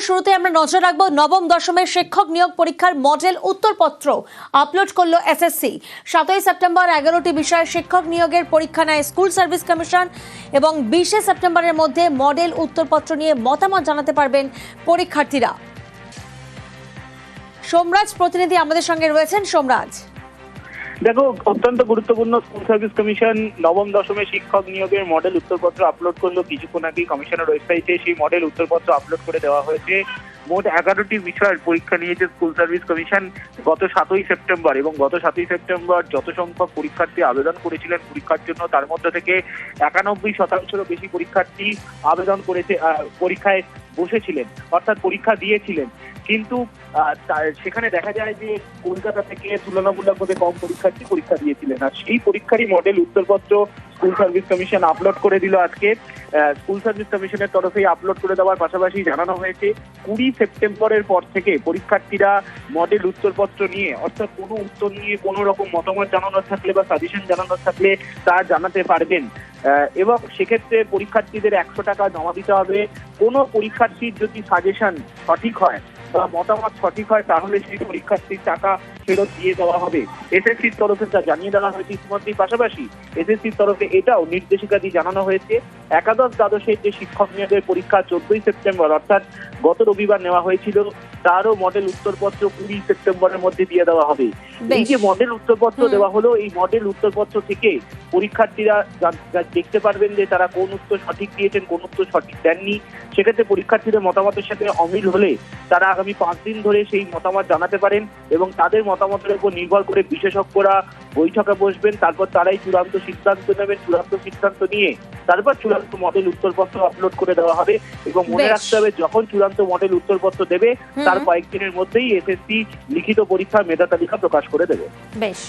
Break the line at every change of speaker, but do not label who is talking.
খবরের শুরুতে আমরা নজর রাখব নবম দশমের শিক্ষক নিয়োগ পরীক্ষার মডেল উত্তরপত্র আপলোড করল এসএসসি সাতই সেপ্টেম্বর এগারোটি বিষয়ে শিক্ষক নিয়োগের পরীক্ষা নেয় স্কুল সার্ভিস কমিশন এবং বিশে সেপ্টেম্বরের মধ্যে মডেল উত্তরপত্র নিয়ে মতামত জানাতে পারবেন পরীক্ষার্থীরা। সোমরাজ প্রতিনিধি আমাদের সঙ্গে রয়েছেন। সোমরাজ।
দেখো, অত্যন্ত গুরুত্বপূর্ণ স্কুল সার্ভিস কমিশন নবম, দশমে শিক্ষক নিয়োগের মডেল উত্তরপত্র আপলোড করল। কিছুক্ষণ আগে কমিশনের ওয়েবসাইটে সেই মডেল উত্তরপত্র আপলোড করে দেওয়া হয়েছে। মোট এগারোটি বিষয়ের পরীক্ষা নিয়েছে স্কুল সার্ভিস কমিশন গত সাতই সেপ্টেম্বর এবং গত সাতই সেপ্টেম্বর যত সংখ্যক পরীক্ষার্থী আবেদন করেছিলেন পরীক্ষার জন্য, তার মধ্যে থেকে একানব্বই শতাংশেরও বেশি পরীক্ষার্থী আবেদন করেছে পরীক্ষায় বসেছিলেন, অর্থাৎ পরীক্ষা দিয়েছিলেন। কিন্তু সেখানে দেখা যায় যে কলকাতা থেকে তুলনামূলকভাবে কম পরীক্ষার্থী পরীক্ষা দিয়েছিলেন। আর সেই পরীক্ষারই মডেল উত্তরপত্র স্কুল সার্ভিস কমিশন আপলোড করে দিল আজকে। স্কুল সার্ভিস কমিশনের তরফেই আপলোড করে দেওয়ার পাশাপাশি জানানো হয়েছে, কুড়ি সেপ্টেম্বরের পর থেকে পরীক্ষার্থীরা মডেল উত্তরপত্র নিয়ে, অর্থাৎ কোনো উত্তর নিয়ে কোনো রকম মতামত জানানোর থাকলে বা সাজেশন জানানোর থাকলে তা জানাতে পারবেন। এবং সেক্ষেত্রে পরীক্ষার্থীদের একশো টাকা জমা দিতে হবে। কোনো পরীক্ষার্থীর যদি সাজেশন সঠিক হয় বা মতামত সঠিক হয়, তাহলে সেই পরীক্ষার্থীর টাকা ফেরত দিয়ে দেওয়া হবে। এসএসসির তরফে তা জানিয়ে দেওয়া হয়েছে ইতিমধ্যেই পাশাপাশি এসএসসির তরফে এটাও নির্দেশিকা দিয়ে জানানো হয়েছে। একাদশ দ্বাদশের যে শিক্ষক নিয়োগের পরীক্ষা চোদ্দই সেপ্টেম্বর, অর্থাৎ গত রবিবার নেওয়া হয়েছিল। তারও মডেল উত্তরপত্র কুড়ি সেপ্টেম্বরের মধ্যে দিয়ে দেওয়া হবে। এই যে মডেল উত্তরপত্র দেওয়া হলো এই মডেল উত্তরপত্র থেকে পরীক্ষার্থীরা দেখতে পারবেন যে তারা কোন উত্তর সঠিক দিয়েছেন কোন উত্তর সঠিক দেননি। সেক্ষেত্রে পরীক্ষার্থীদের মতামতের সাথে অমিল হলে তারা আগামী পাঁচ দিন ধরে সেই মতামত জানাতে পারেন এবং তাদের মতামতের উপর নির্ভর করে বিশেষজ্ঞরা বৈঠকে বসবেন। তারপর তারাই চূড়ান্ত সিদ্ধান্ত নেবেন। চূড়ান্ত সিদ্ধান্ত নিয়ে তারপর চূড়ান্ত মডেল উত্তরপত্র আপলোড করে দেওয়া হবে এবং মনে রাখতে হবে যখন চূড়ান্ত মডেল উত্তরপত্র দেবে তার কয়েকদিনের মধ্যেই এসএসসি লিখিত পরীক্ষার মেধা তালিকা প্রকাশ করে দেবে।
বেশ।